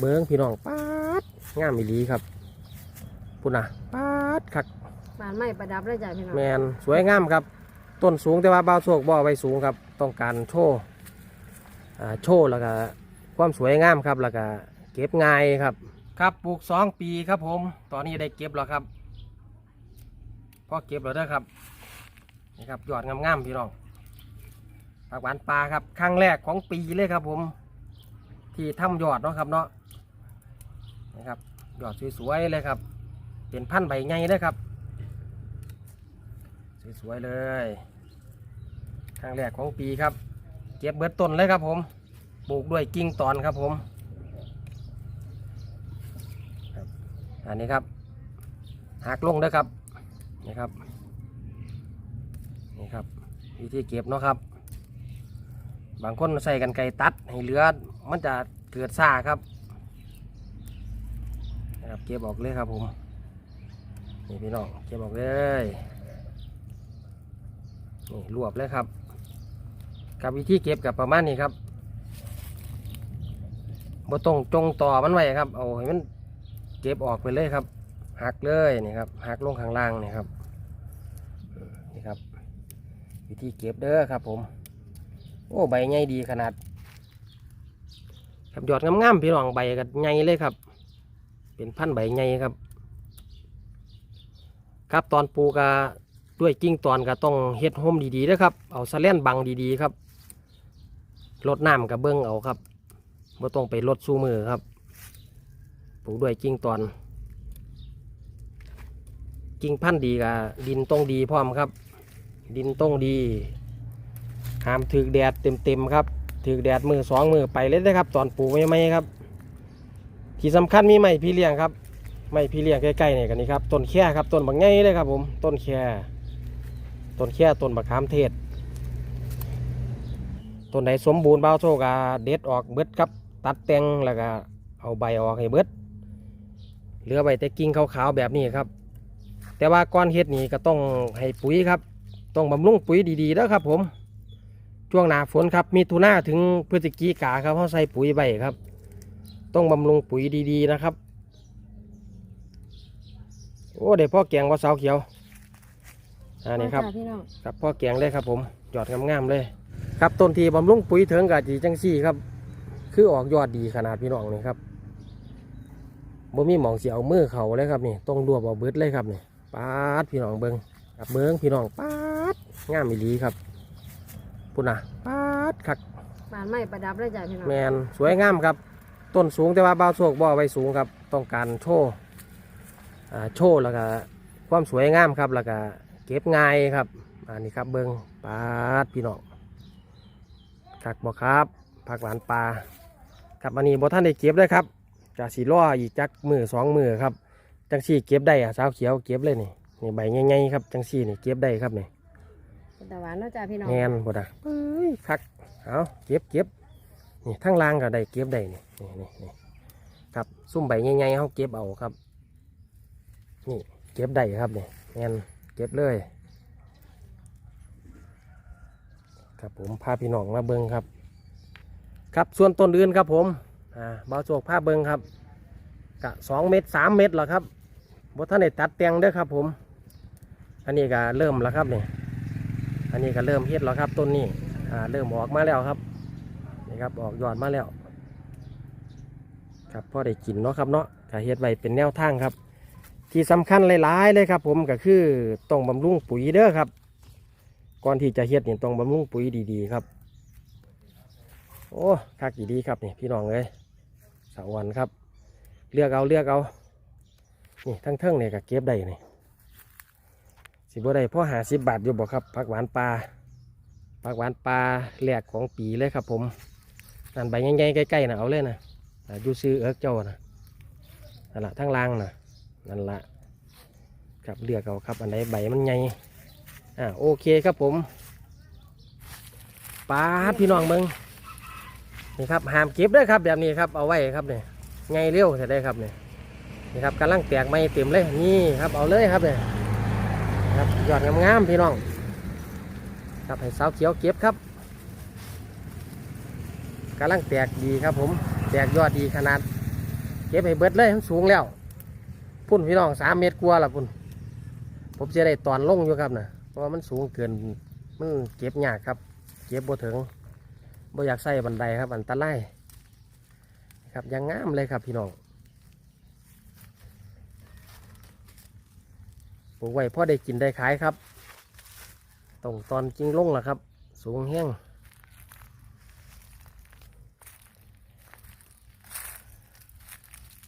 เบิ้งพี่น้องป๊าดงามอีหลีครับพุ่นน่ะป๊าดคักบานไม้ประดับเลยจ้ะพี่น้องแมนสวยงามครับ ต้นสูงแต่ว่าเบาวโชคบ่เอาไว้สูงครับ ต้องการโชว์อ่าโชว์แล้วก็ความสวยงามครับแล้วก็เก็บง่ายครับ ครับปลูกสองปีครับผม ตอนนี้ได้เก็บแล้วครับพอเก็บแล้วเด้อครับนี่ครับยอดงามๆพี่น้องผักหวานปลาครับครั้งแรกของปีเลยครับผม ที่ทำยอดเนาะครับเนาะ นะครับยอดสวยๆเลยครับ เป็นพันธุ์ใบใหญ่เลยครับ สวยๆเลยครั้งแรกของปีครับ เก็บเบิดต้นเลยครับผมปลูกด้วยกิ่งตอนครับผมอันนี้ครับหักลงด้อครับนี่ครับนี่ครับวิธีเก็บเนาะครับ บางคนใส่กันไกตัดให้เหลือมันจะเกิดซ่าครับ นะครับเก็บออกเลยครับผมนี่พี่น้องเก็บออกเลยนี่รวบเลยครับกับวิธีเก็บกับประมาณนี้ครับบ่ต้องจงต่อมันไว้ครับ เอาให้มันเก็บออกไปเลยครับ หักเลยนี่ครับหักลงข้างล่างนี่ครับนี่ครับ วิธีเก็บเด้อครับ ผม โอ้ใบใหญ่ดีขนาดครับยอดงามๆพี่น้องใบก็ใหญ่เลยครับ เป็นพันธุ์ใบใหญ่ครับ ครับตอนปูกก็ด้วยกิ่งตอนก็ต้องเฮ็ดห่มดีๆนะครับ เอาสะเล่นบังดีๆครับลดน้ำกับเบิ้งเอาครับไม่ต้องไปลดสู้มือครับปลูกด้วยกิ่งตอนกิ่งพันธุ์ดีกับดินต้องดีพร้อมครับ ดินต้องดีห้ามถือแดดเต็มๆครับถือแดดมือสองมือไปเลยนะครับ ตอนปลูกไม่ไม่ครับ ที่สำคัญมีไม้พี่เลี้ยงครับไม่พี่เลี้ยงใกล้ๆเนี่ยกันนี่ครับต้นแค่ครับต้นบางไงเลยครับผมต้นแค่ต้นแค่ต้นบักขามเทศต้นไหนสมบูรณ์เบาโซกาเด็ดออกเบิดครับ ตัดแต่งแล้วก็เอาใบออกให้เบิดเหลือใบแต่กิ่งขาวๆแบบนี้ครับ แต่ว่าก้อนเฮ็ดนี่ก็ต้องให้ปุ๋ยครับ ต้องบำรุงปุ๋ยดีๆแล้วครับผมช่วงหน้าฝนครับมีทุนาถึงพฤศจิกาครับเขาใส่ปุ๋ยใบครับ ต้องบำรุงปุ๋ยดีๆนะครับ โอ้เดี๋ยวพ่อแกงว่าเสาเขียวอันนี้ครับจ้ะพี่น้องครับพ่อแกงเลยครับ ผมยอดงามๆเลย ครับต้นทีบำรุงปุ๋ยเถิงกับจีจังซี่ครับ คือออกยอดดีขนาดพี่น้องนี่ครับบ่มีหมองเสียเอามือเขาเลยครับนี่ต้องรวบเอาเบิดเลยครับนี่ปาดพี่น้องเบิงครับเบิงพี่น้องปาดงามอีหลีครับพุ่นน่ะปาดคักบานไม้ประดับเลยจ้ะพี่น้องแมนสวยงามครับ ต้นสูงแต่ว่าเบาโศกบ่เอาไว้สูงครับต้องการโชว์อ่าโชว์แล้วก็ความสวยงามครับแล้วก็เก็บง่ายครับอันนี้ครับเบิงปาดพี่น้องคักบ่ครับผักหวานปลาครับอันนี้บ่ท่านได้เก็บเลยครับจะสีล่ออีกจักมือสองมือครับจังสี่เก็บได้อะสาวเขียวเก็บเลยนี่นี่ใบใหญ่ๆครับจังสี่นี่เก็บได้ครับนี่เป็นตะหวานเนาะจ้ะพี่น้องแงนบ่ดะเอ้ยคักเอาเก็บเก็บ นี่ทั้งล่างก็ได้เก็บได้นี่นี่นี่นี่ครับซุ่มใบใหญ่ๆเขาเก็บเอาครับ นี่เก็บได้ครับนี่แงนเก็บเลย ครับผมพาพี่น้องมาเบิงครับ ครับส่วนต้นอื่นครับผมอ่าเบาโจกพาเบิงครับกะสองเม็ดสามเม็ดหรอครับบท่านได้ตัดแต่งเด้อครับผม อันนี้ก็เริ่มแล้วครับนี่อันนี้ก็เริ่มเฮ็ดแล้วครับต้นนี้อ่าเริ่มออกมาแล้วครับ นี่ครับออกยอดมาแล้ว ครับพอได้กินเนาะครับเนาะก็เฮ็ดไว้เป็นแนวทางครับ ที่สำคัญหลายๆเลยครับ ผมก็คือต้องบำรุงปุ๋ยเด้อครับ ก่อนที่จะเฮ็ดเนี่ยต้องบำรุงปุ๋ยดีๆครับ โอ้คักดีครับนี่พี่น้องเลยสาวันครับ เลือกเอาเลือกเอานี่ทั้งเทิงๆเนี่ยก็เก็บได้นี่สิบ่ได้พ่อหาสิบบาทอยู่บ่ครับผักหวานปลาผักหวานปลาแรกของปีเลยครับผม นั่นใบใหญ่ๆใกล้ๆนะเอาเลยนะอยู่ซื้อเอิกเจ้านะนั่นละทั้งล่างนะนั่นละครับเลือกเอาครับอันไหนใบมันใหญ่อ่าโอเคครับผมปลาพี่น้องเบิงนี่ครับหามเก็บเด้วยครับแบบนี้ครับเอาไว้ครับเนี่ยไงเร็วจะได้ครับเนี่ยนี่ครับกำลังแตกไม่เต็มเลยนี่ครับเอาเลยครับเนี่ยครับยอดงามๆพี่น้องครับให้สาวเขียวเก็บครับ กำลังแตกดีครับ ผมแตกยอดดีขนาด เก็บให้เบิดเลยมันสูงแล้ว พุ่นพี่น้องสามเมตรกว่าละพุ่นผมจะได้ตอนลงอยู่ครับนะเพราะมันสูงเกินมันเก็บยากครับ เก็บบ่ถึงบ่อยากใส่บันไดครับอันตรายครับยังงามเลยครับพี่น้องปลูกไว้พอได้กินได้ขายครับต้องตอนจริงลงล่ะครับ สูงแห้ง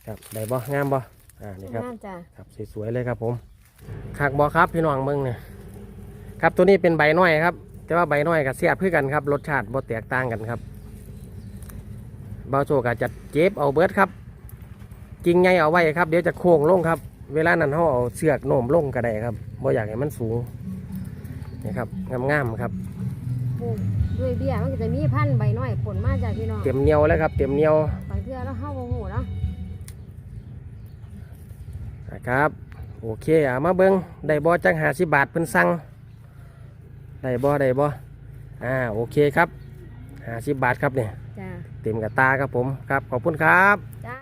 ครับได้บ่งามบ่อ่านี่ครับงามจ้าครับสวยๆเลยครับผมคักบอครับพี่น้องเมืองเนี่ยครับตัวนี้เป็นใบน้อยครับ แต่ว่าใบน้อยกับเสียบเพื่อกันครับรสชาติบ่แตกต่างกันครับเบาโจกอาจจะเจ็บเอาเบิดครับกิ่งใหญ่เอาไว้ครับ เดี๋ยวจะโค้งลงครับ เวลานั้นเขาเอาเสือกโน้มลงก็ได้ครับบ่อยากให้มันสูงนี่ครับงามๆครับ ปลูกด้วยเบี้ยมันก็จะมีพันธุ์ใบน้อยผลมาจ้าพี่น้องเต็มเหนียวแล้วครับ เต็มเหนียว บางเทื่อแล้วเฮาบ่ฮู้เนาะ นะครับโอเคอะมาเบิงได้บ่จังหาสิบาทเพิ่นสั่งได้บ่ได้บ่อ่าโอเคครับหาสิบบาทครับเนี่ยจ้า เต็มกับตาครับผมครับขอบคุณครับ จ้า